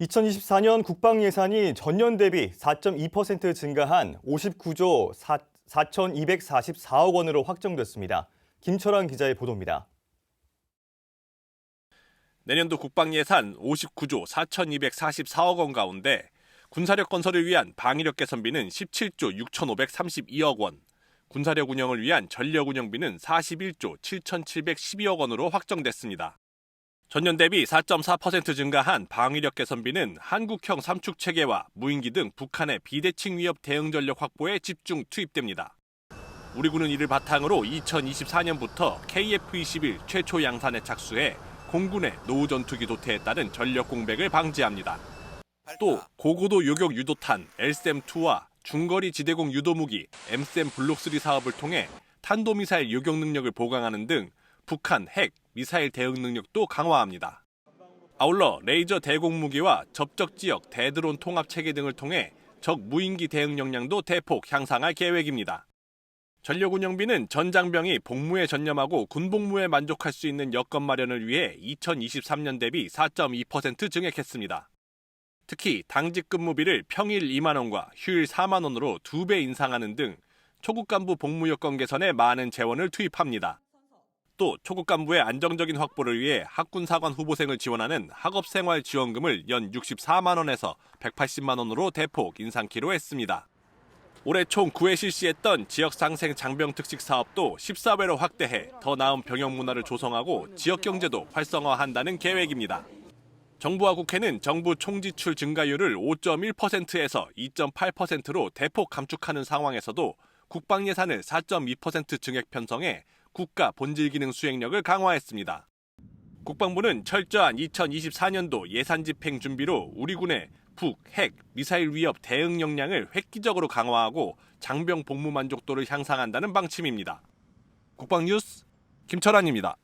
2024년 국방 예산이 전년 대비 4.2% 증가한 59조 4,244억 원으로 확정됐습니다. 김철환 기자의 보도입니다. 내년도 국방 예산 59조 4,244억 원 가운데 군사력 건설을 위한 방위력 개선비는 17조 6,532억 원, 군사력 운영을 위한 전력 운영비는 41조 7,712억 원으로 확정됐습니다. 전년 대비 4.4% 증가한 방위력 개선비는 한국형 삼축 체계와 무인기 등 북한의 비대칭 위협 대응 전력 확보에 집중 투입됩니다. 우리 군은 이를 바탕으로 2024년부터 KF-21 최초 양산에 착수해 공군의 노후 전투기 도태에 따른 전력 공백을 방지합니다. 또 고고도 요격 유도탄 LSM-2와 중거리 지대공 유도무기 MSM 블록 3 사업을 통해 탄도미사일 요격 능력을 보강하는 등 북한 핵, 미사일 대응 능력도 강화합니다. 아울러 레이저 대공 무기와 접적 지역 대드론 통합 체계 등을 통해 적 무인기 대응 역량도 대폭 향상할 계획입니다. 전력 운영비는 전 장병이 복무에 전념하고 군 복무에 만족할 수 있는 여건 마련을 위해 2023년 대비 4.2% 증액했습니다. 특히 당직 근무비를 평일 2만 원과 휴일 4만 원으로 2배 인상하는 등 초급 간부 복무 여건 개선에 많은 재원을 투입합니다. 또 초급 간부의 안정적인 확보를 위해 학군 사관 후보생을 지원하는 학업 생활 지원금을 연 64만 원에서 180만 원으로 대폭 인상키로 했습니다. 올해 총 9회 실시했던 지역 상생 장병 특식 사업도 14회로 확대해 더 나은 병역 문화를 조성하고 지역 경제도 활성화한다는 계획입니다. 정부와 국회는 정부 총지출 증가율을 5.1%에서 2.8%로 대폭 감축하는 상황에서도 국방 예산을 4.2% 증액 편성해 국가 본질 기능 수행력을 강화했습니다. 국방부는 철저한 2024년도 예산 집행 준비로 우리 군의 북, 핵, 미사일 위협 대응 역량을 획기적으로 강화하고 장병 복무 만족도를 향상한다는 방침입니다. 국방 뉴스 김철환입니다.